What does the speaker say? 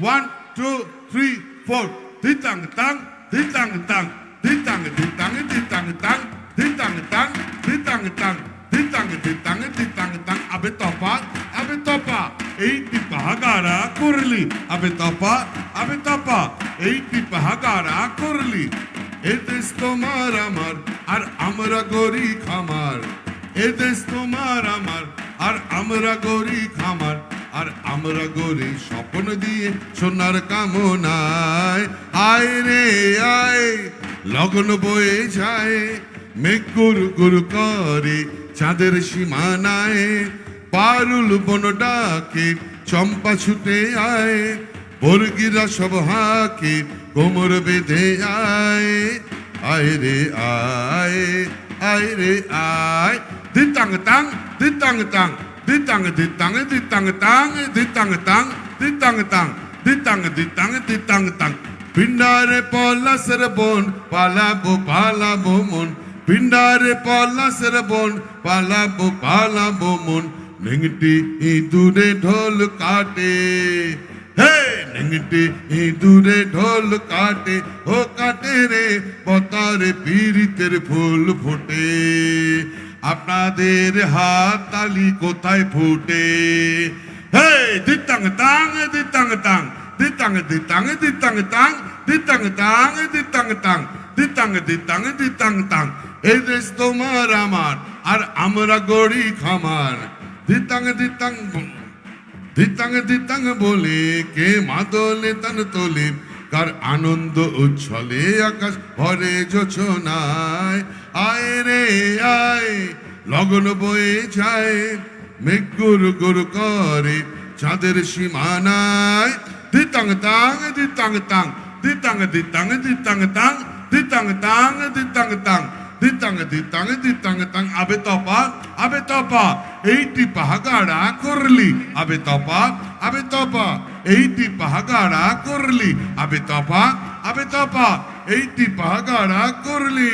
One two three four দিতাং তাং দিতাং তাং দিতাং দিতাং দিতাং তাং দিতাং তাং দিতাং তাং দিতাং দিতাং দিতাং তাং আবে তপা আবে তপা এইটি পাহাগারা করলি আবে তপা আবে তপা এইটি পাহাগারা করলি এ দেশ তোমার আমার আর আমরা গরি খামার এ দেশ তোমার আমার আর আমরা গরি খামার আর আমরা গরি স্বপ্ন দিয়ে সোনার কামনায়। আয় রে আয় লগ্ন বয়ে যায়, মেঘ গুরু গুরু করে চাঁদের সীমানায়। পারুল বন ডাকে, চম্পা ছুটে আয়, বর্গিরা সব হাকে কোমর বেঁধে আয়। আয় রে, আয় আয় রে, আয়। দিতাং তাং দিতাং তাং। দিতাং দিতাং দিতাং তাং দিতাং তাং দিতাং তাং দিতাং দিতাং দিতাং তাং পিন্ডারে পলাসের বন পালাবো পালাবো মন পিন্ডারে পলাসের বন পালাবো পালাবো মন নেংটি ইঁদুরে ঢোল কাটে হে নেংটি ইঁদুরে ঢোল কাটে ও কাটে রে পতারে পীড়িতের ফুল ফোটে আপনাদের হাত তালি কোথায় ফুটে? হে দিতাং তাং দিতাং তাং দিতাং দিতাং দিতাং তাং দিতাং তাং দিতাং তাং দিতাং দিতাং দিতাং তাং। এই দেশ তোমার আমার, আর আমরা গড়ি খামার দিতাং দিতাং দিতাং দিতাং বলে কে মাদলে তান তোলে? কার আনন্দ উচ্ছলে আকাশ ভরে যোছনায় আয় রে, আয় লগন বয়ে যায়, মেঘ গুরু গুরু করে, চাঁদের সীমানায়। দিতাং তাং দিতাং তাং, দিতাং দিতাং দিতাং তাং দিতাং তাং দিতাং তাং, দিতাং দিতাং দিতাং তাং। আবে তপা আবে তপা, এইটি পাহাগাড়া করলি। আবে তপা আবে তপা, এইটি পাহাগাড়া করলি। আবে তপা আবে তপা, এইটি পাহাগাড়া করলি।